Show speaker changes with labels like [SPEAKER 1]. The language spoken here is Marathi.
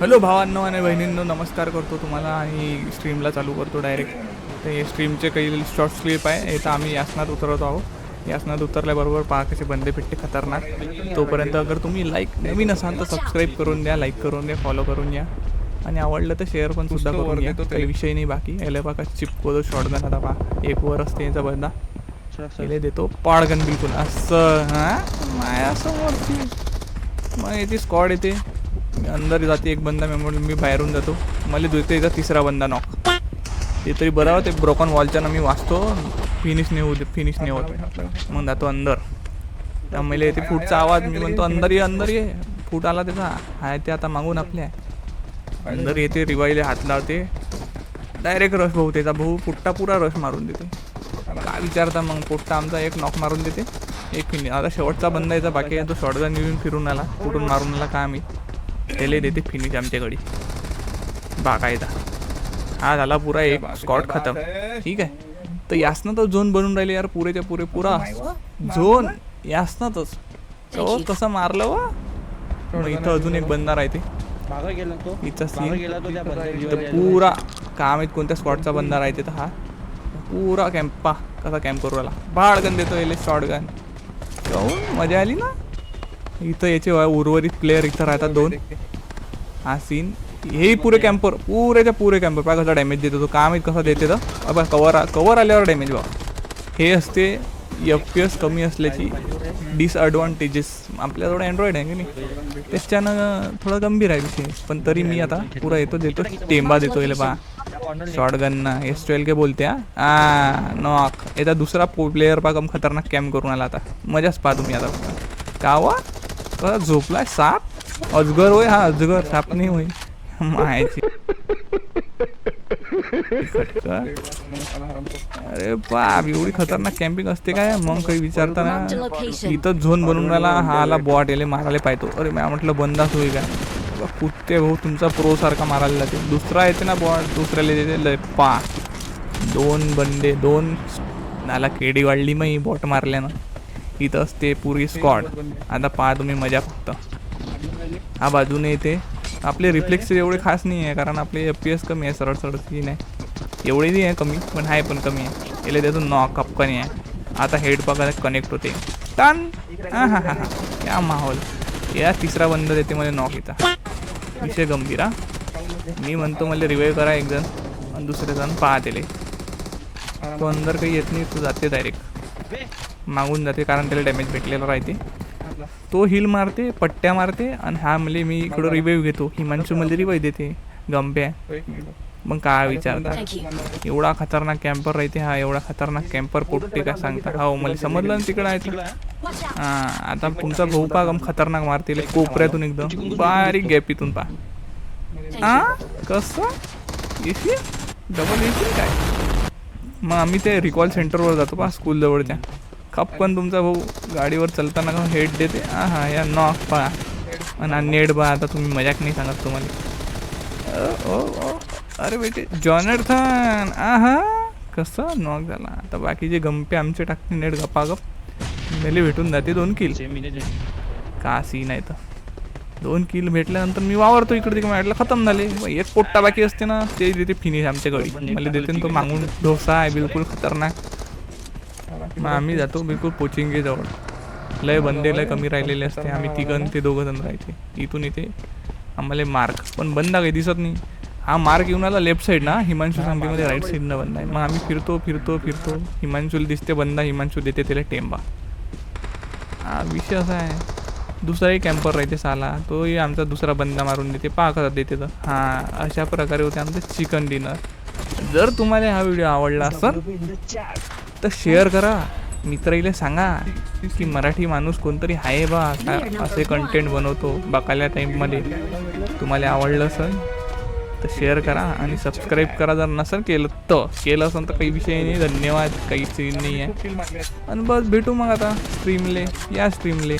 [SPEAKER 1] हॅलो भावांनो आणि बहिणींनो नमस्कार करतो तुम्हाला आणि स्ट्रीमला चालू करतो डायरेक्ट तर हे स्ट्रीमचे काही शॉर्ट क्लिप आहे. हे तर आम्ही यासनात उतरवतो आहोत. यासनात उतरल्याबरोबर पहा कसे बंदे पिट्टे खतरनाक. तोपर्यंत अगर तुम्ही लाईक नवीन असाल तर सबस्क्राईब करून द्या लाईक करून द्या फॉलो करून द्या आणि आवडलं तर शेअर पण सुद्धा करून घ्या. काही विषय नाही बाकी. याला बघा चिपको तो शॉर्ट गन आता पहा. एक वर असते याचा बंदा. केले देतो पाडगन बिलकुल. असं हा? मायासमोरची मग येते स्कॉड येते. अंदर जाते एक बंदा मेमोरी मी बाहेरून जातो. मला देतो एकदा तिसरा बंदा नॉक ते तरी बरं होते ब्रोकन वॉलच्या ना मी वाचतो. फिनिश नाही होते फिनिश नाही होत. मग जातो अंदर. त्यामुळे येते फूटचा आवाज मी म्हणतो अंदर ये अंदर ये. फूट आला त्याचा. हाय ते आता मागून आपल्या. अंदर येते रिवाईले हात लावते. डायरेक्ट रश भाऊ त्याचा भाऊ पुट्टा पुरा रश मारून देते. काय विचारता मग पोट्टा आमचा एक नॉक मारून देते. एक फिनिश आता शेवटचा बंदा याचा बाकी आहे तो शॉटगन येऊन फिरून आला. कुठून मारून आला का आम्ही त्याला देते फिनिश आमच्याकडे. बाकायदा हा झाला पुरा एक स्कॉट खतम. ठीक आहे. तर यासनं तर झोन बनून राहिले यार पुरेच्या पुरे पुरा. झोन यासनातच तो कसं मारलं वा मग इथं अजून एक बंदा राहते
[SPEAKER 2] मागं गेला तो.
[SPEAKER 1] इथं सीन
[SPEAKER 2] गेला तो त्या बंदर
[SPEAKER 1] तर पुरा काय माहीत कोणत्या स्पॉटचा बंदा राहते तर हा. पुरा कॅम्पा कसा कॅम्प करू राहिला. भाडगन देतो याले शॉर्ट गन मजा आली ना? इथं याचे उर्वरित प्लेअर इथं राहतात दोन. हा सीन हे पुरे कॅम्पर पुरेच्या पुरे कॅम्पर पहा कसा डॅमेज देतो तो. माहीत कसा देते तर अबा कवर कवर आल्यावर डॅमेज बा हे असते एफ पी एस कमी असल्याची डिसअडव्हान्टेजेस आपल्याजवळ अँड्रॉइड आहे की नाही? त्याच्यानं थोडं गंभीर आहे विषय. पण तरी मी आता पुरा येतो देतो. टेंबा देतो याला पहा. शॉर्ट गन ना. एस ट्वेल्व के बोलते हा. नॉक याचा दुसरा प्लेअर पा कम खतरनाक कॅम्प करून आला आता. मजाच पहा तुम्ही आता. का वा झोपलाय साप अजगर होय हा अजगर साप नाही होय. माहिती. अरे बाप एवढी खतरनाक कॅम्पिंग असते काय? मग काही विचारताना इथं झोन बनवून राहिला हा आला बॉट याले मारायला पाहतो. अरे मी म्हटलं बंदाच होई का? कुत्ते भाऊ तुमचा प्रो सारखा मारायला जाते. दुसरा येते ना बॉट दुसऱ्याला देते. लय पा. दोन बंदे दोन. नाला केडी वाढली मग बॉट मारल्यानं. इथं असते पुरी स्कॉड आता पहा तुम्ही मजा फक्त. हा बाजूने येते आपले रिफ्लेक्स एवढे खास नाही आहे कारण आपले एफ पी एस कमी आहे सरळ सरळ की नाही एवढे नाही आहे कमी पण आहे पण कमी आहे. याला त्यातून नॉक कपकनी आहे. आता हेड पकडा कनेक्ट होते. टन! हा हा हा हा. या माहोल. या तिसरा बंद देते मला नॉक इथं. विषय गंभीर हा. मी म्हणतो मला रिवाईव्ह करा एक जण आणि दुसरे जण पाहतेले तो अंदर काही येत नाही तू जाते डायरेक्ट मागून जाते कारण त्याला डॅमेज भेटलेला राहते. तो हिल मारते पट्ट्या मारते आणि हा म्हणजे मी इकडं रिवाईव्ह घेतो. हिमांशू मध्ये रिवाईव्ह देते. गंप्या. मग काय विचारता? एवढा खतरनाक कॅम्पर राहते हा एवढा खतरनाक कॅम्पर पोट्टे का सांगता? हो मला समजलं ना तिकडं आहे. हा आता तुमचा भाऊ पा गम खतरनाक मारते कोपऱ्यातून एकदम. बारीक गॅप इथून पा हा कसं? येशील डबल येशील काय? मग आम्ही ते रिकॉल सेंटरवर जातो पा स्कूल जवळच्या खपकन तुमचा भाऊ गाडीवर चालताना का हेड देते? हा हा या नॉक पा आणि नेट बा आता तुम्ही मजाक नाही सांगत तुम्हाला. ओ, ओ. अरे बेटे जॉनर्थन आहा कसं नॉक झाला. आता बाकीचे गंपे आमचे टाकते नेट गपागप मेले भेटून जाते दोन किल का सीन आहे तर दोन किल भेटल्यानंतर मी वावरतो इकडे तिकडे म्हटलं खतम झाले. एक पोट्टा बाकी असते ना ते देते फिनिश आमच्या गडी मला देते तो मागून डोसा आहे बिलकुल खतरनाक. मग आम्ही जातो बिलकुल पोचिंगे जवळ. लय बंदे लय कमी राहिलेले असते. आम्ही तिघं ते दोघं जण राहायचे. इथून इथे आम्हाला मार्क पण बंदा काही दिसत नाही. हा मार्क येऊन आला लेफ्ट साईड ना हिमांशू सांगलीमध्ये राईट साईडनं बंद आहे. मग आम्ही फिरतो फिरतो फिरतो. हिमांशूला दिसते बंदा हिमांशू देते त्याला टेंबा. हा विषय असा आहे. दुसराही कॅम्पर राहते साला. तोही आमचा दुसरा बंदा मारून देते. पहा कसा देते तर हां अशा प्रकारे होते आमचं चिकन डिनर जर तुम्हाला हा व्हिडिओ आवडला असेल तर शेअर करा. मित्राईला सांगा की मराठी माणूस कोणतरी आहे बा काय असे कंटेंट बनवतो बकाल्या टाईममध्ये तुम्हाला आवडलं असेल तर शेअर करा आणि सबस्क्राईब करा जर नसेल केलं तर. केलं असेल तर काही विषय नाही धन्यवाद. काही सीन नाही आहे. आणि बस भेटू मग आता स्ट्रीमले या स्ट्रीमले